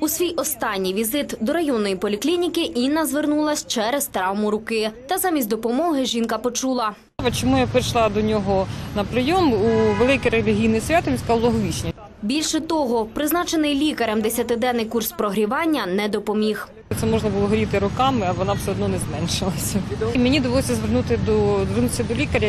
У свій останній візит до районної поліклініки Інна звернулась через травму руки. Та замість допомоги жінка почула. Чому я прийшла до нього на прийом у велике релігійне свято, він сказав Логовічні. Більше того, призначений лікарем 10-денний курс прогрівання не допоміг. Це можна було горіти роками, а вона все одно не зменшилася. І мені довелося звернути до звернутися до лікаря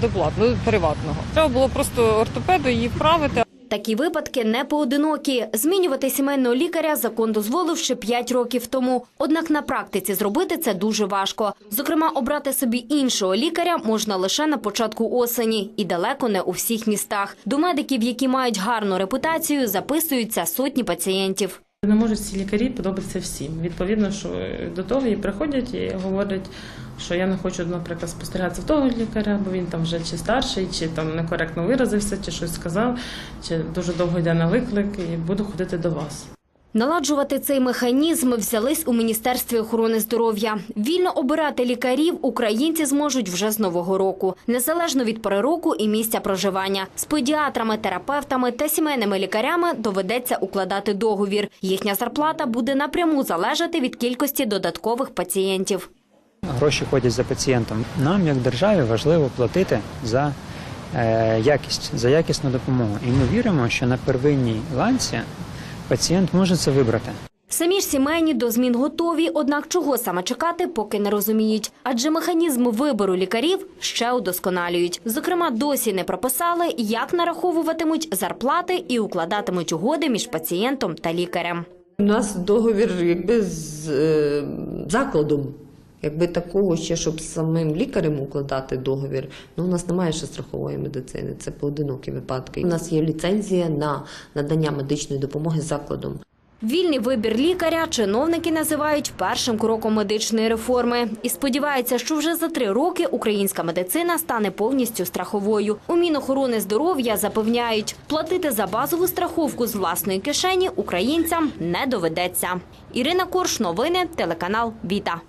до платного, приватного. Треба було просто ортопеду її вправити. Такі випадки не поодинокі. Змінювати сімейного лікаря закон дозволив ще 5 років тому. Однак на практиці зробити це дуже важко. Зокрема, обрати собі іншого лікаря можна лише на початку осені і далеко не у всіх містах. До медиків, які мають гарну репутацію, записуються сотні пацієнтів. Не можуть ці лікарі подобатися всім. Відповідно, що до того і приходять і говорять, що я не хочу, наприклад, спостерігатися в того лікаря, бо він там вже чи старший, чи там некоректно виразився, чи щось сказав, чи дуже довго йде на виклик, і буду ходити до вас. Наладжувати цей механізм взялись у Міністерстві охорони здоров'я. Вільно обирати лікарів українці зможуть вже з нового року, незалежно від пори року і місця проживання. З педіатрами, терапевтами та сімейними лікарями доведеться укладати договір. Їхня зарплата буде напряму залежати від кількості додаткових пацієнтів. Гроші ходять за пацієнтом. Нам, як державі, важливо платити за е, якість, за якісну допомогу. І ми віримо, що на первинній ланці пацієнт може це вибрати. Самі ж сімейні до змін готові, однак чого саме чекати, поки не розуміють. Адже механізм вибору лікарів ще удосконалюють. Зокрема, досі не прописали, як нараховуватимуть зарплати і укладатимуть угоди між пацієнтом та лікарем. У нас договір якби з е, закладом. Якби такого ще, щоб самим лікарем укладати договір, ну у нас немає ще страхової медицини, це поодинокі випадки. У нас є ліцензія на надання медичної допомоги закладом. Вільний вибір лікаря чиновники називають першим кроком медичної реформи і сподіваються, що вже за три роки українська медицина стане повністю страховою. У Мінохорони здоров'я запевняють, платити за базову страховку з власної кишені українцям не доведеться. Ірина Корш, новини, телеканал Віта.